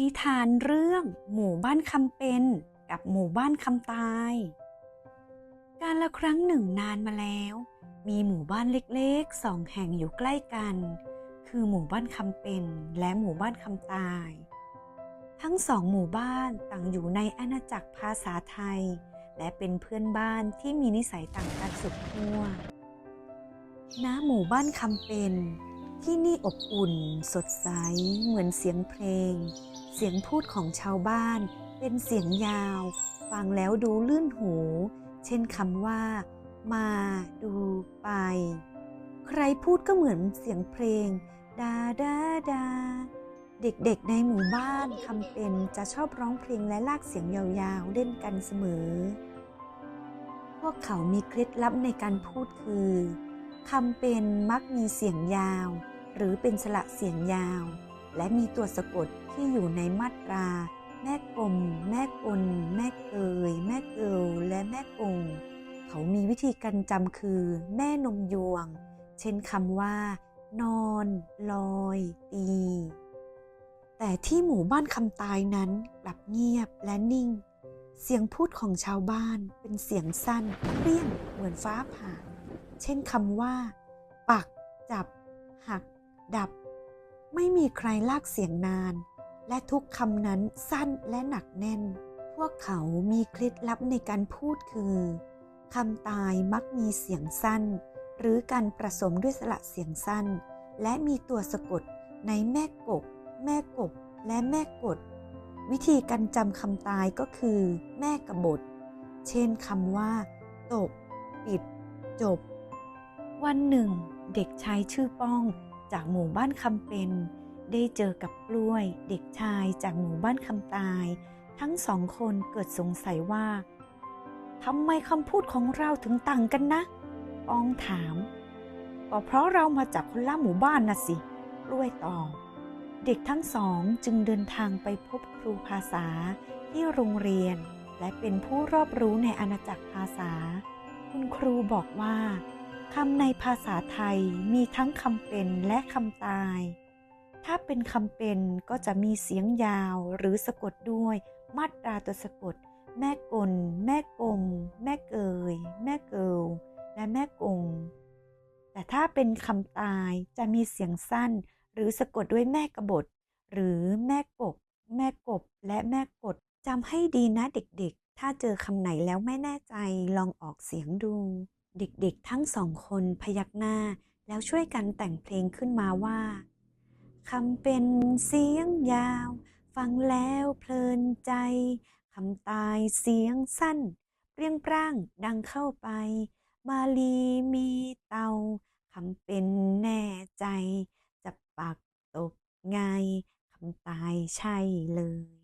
นิทานเรื่องหมู่บ้านคำเป็นกับหมู่บ้านคำตาย การละครั้งหนึ่งนานมาแล้ว มีหมู่บ้านเล็กๆสองแห่งอยู่ใกล้กัน คือหมู่บ้านคำเป็นและหมู่บ้านคำตาย ทั้งสองหมู่บ้านต่างอยู่ในอาณาจักรภาษาไทย และเป็นเพื่อนบ้านที่มีนิสัยต่างกันสุดขั้วณหมู่บ้านคำเป็น ที่นี่อบอุ่น สดใส เหมือนเสียงเพลง เสียงพูดของชาวบ้าน เป็นเสียงยาว ฟังแล้วดูลื่นหู เช่นคำว่า มาดูไป ใครพูดก็เหมือนเสียงเพลง ดาดาดาเด็กๆในหมู่บ้านคำเป็นจะชอบร้องเพลงและลากเสียงยาวๆ เล่นกันเสมอ พวกเขามีเคล็ดลับในการพูดคือ คำเป็นมักมีเสียงยาว หรือเป็นสระเสียงยาว และมีตัวสะกดที่อยู่ในมาตรา แม่กลม แม่กล แม่เกย แม่เกิลและแม่กงเขามีวิธีการจำคือ แม่นมยวง เช่นคำว่า นอน ลอย ตี แต่ที่หมู่บ้านคำตายนั้นกลับเงียบและนิ่ง เสียงพูดของชาวบ้านเป็นเสียงสั้นเปรี้ยงเหมือนฟ้าผ่า เช่นคำว่า ปัก จับ หัก ดับ ไม่มีใครลากเสียงนาน และทุกคำนั้นสั้นและหนักแน่น พวกเขามีเคล็ดลับในการพูดคือคำตายมักมีเสียงสั้น หรือการผสมด้วยสระเสียงสั้น และมีตัวสะกดในแม่กบแม่กบและแม่กด วิธีการจำคำตายก็คือ แม่กบฏเช่นคำว่า ตก ปิด จบ วันหนึ่ง เด็กชายชื่อป้อง จากหมู่บ้านคำเป็น ได้เจอกับกล้วย เด็กชายจากหมู่บ้านคำตาย ทั้งสองคนเกิดสงสัยว่าทำไมคำพูดของเราถึงต่างกันนะ ป้องถาม ก็เพราะเรามาจากคนละหมู่บ้านนะสิกล้วยตอบเด็กทั้งสองจึงเดินทางไปพบครูภาษาที่โรงเรียน และเป็นผู้รอบรู้ในอาณาจักรภาษา คุณครูบอกว่า คำในภาษาไทยมีทั้งคำเป็นและคำตาย ถ้าเป็นคำเป็นก็จะมีเสียงยาวหรือสะกดด้วย มาตราตัวสะกด แม่กล แม่กลม แม่เกย แม่เกิลและแม่กง แต่ถ้าเป็นคำตายจะมีเสียงสั้น หรือสะกดด้วยแม่กบฏ หรือแม่กบ แม่กบ และแม่กดจำให้ดีนะเด็กๆ ถ้าเจอคำไหนแล้วไม่แน่ใจลองออกเสียงดู เด็กๆทั้งสองคนพยักหน้าแล้วช่วยกันแต่งเพลงขึ้นมาว่าคำเป็นเสียงยาว ฟังแล้วเพลินใจคำตายเสียงสั้นเปรียงปร้างดังเข้าไป มาลีมีเตาคำเป็นแน่ใจ จะปักตกไงคำตายใช่เลย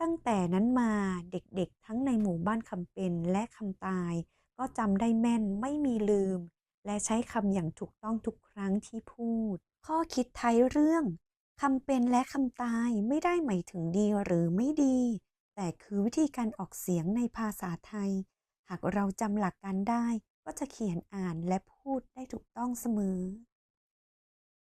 ตั้งแต่นั้นมาเด็กๆทั้งในหมู่บ้านคำเป็นและคำตาย ก็จำได้แม่นไม่มีลืม และใช้คำอย่างถูกต้องทุกครั้งที่พูด ข้อคิดท้ายเรื่องคำเป็นและคำตายไม่ได้หมายถึงดีหรือไม่ดี แต่คือวิธีการออกเสียงในภาษาไทย หากเราจำหลักการได้ก็จะเขียนอ่านและพูดได้ถูกต้องเสมอ